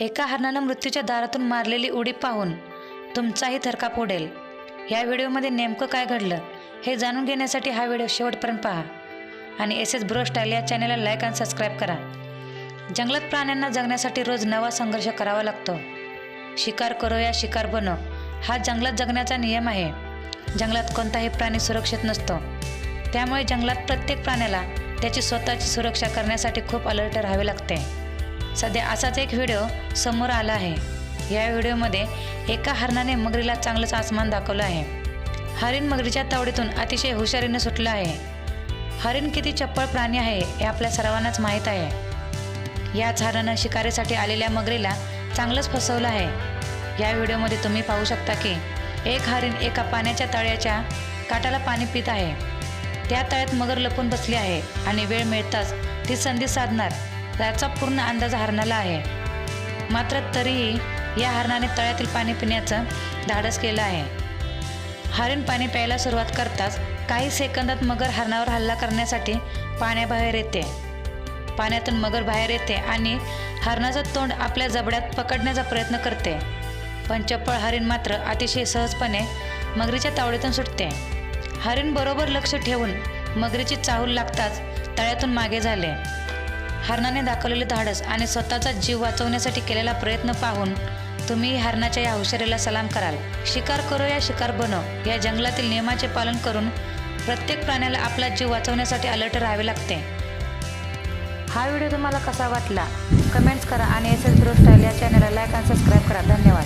एका हरणानं मृत्यूच्या दारातून मारलेली उडी पाहून तुमचाही थरकाप उडेल. या व्हिडिओमध्ये नेमकं काय घडलं हे जाणून घेण्यासाठी हा व्हिडिओ शेवटपर्यंत पहा. आणि एस एस ब्रो स्टाईल या चॅनलला लाईक आणि सबस्क्राईब करा. जंगलात प्राण्यांना जगण्यासाठी रोज नवा संघर्ष करावा लागतो. शिकार करो या शिकार बनो. हा जंगलात जगण्याचा नियम आहे. जंगलात कोणताही प्राणी सुरक्षित नसतो. त्यामुळे जंगलात प्रत्येक प्राण्याला त्याची स्वतःची सुरक्षा करण्यासाठी खूप अलर्ट राहावे लागते. सध्या असाच एक व्हिडिओ समोर आला आहे. या व्हिडिओमध्ये एका हरणाने मगरीला चांगलंच आसमान दाखवलं आहे. हरिण मगरीच्या तावडीतून अतिशय हुशारीने सुटलं आहे. हरिण किती चप्पळ प्राणी आहे हे आपल्या सर्वांनाच माहीत आहे. याच हरणानं शिकारीसाठी आलेल्या मगरीला चांगलंच फसवलं आहे. या व्हिडिओमध्ये तुम्ही पाहू शकता की एक हरिण एका पाण्याच्या तळ्याच्या काठाला पाणी पित आहे. त्या तळ्यात मगर लपून बसली आहे आणि वेळ मिळताच ती संधी साधणार याचा पूर्ण अंदाज हरणाला आहे. मात्र तरीही या हरणाने तळ्यातील पाणी पिण्याचं धाडस केलं आहे. हरिण पाणी प्यायला सुरुवात करताच काही सेकंदात मगर हरणावर हल्ला करण्यासाठी पाण्याबाहेर येते. पाण्यातून मगर बाहेर येते आणि हरणाचं तोंड आपल्या जबड्यात पकडण्याचा प्रयत्न करते. पण चप्पळ हरिण मात्र अतिशय सहजपणे मगरीच्या तावडीतून सुटते. हरिण बरोबर लक्ष ठेवून मगरीची चाहूल लागताच तळ्यातून मागे झाले. हरणाने दाखवलेले धाडस आणि स्वतःचा जीव वाचवण्यासाठी केलेला प्रयत्न पाहून तुम्ही हरणाच्या या हुशारीला सलाम कराल. शिकार करो या शिकार बनो. या जंगलातील नियमाचे पालन करून प्रत्येक प्राण्याला आपला जीव वाचवण्यासाठी अलर्ट राहावे लागते. हा व्हिडिओ तुम्हाला कसा वाटला? कमेंट्स करा आणि एस एस ब्रो स्टाईल या चॅनलला लाईक आणि सबस्क्राईब करा. धन्यवाद.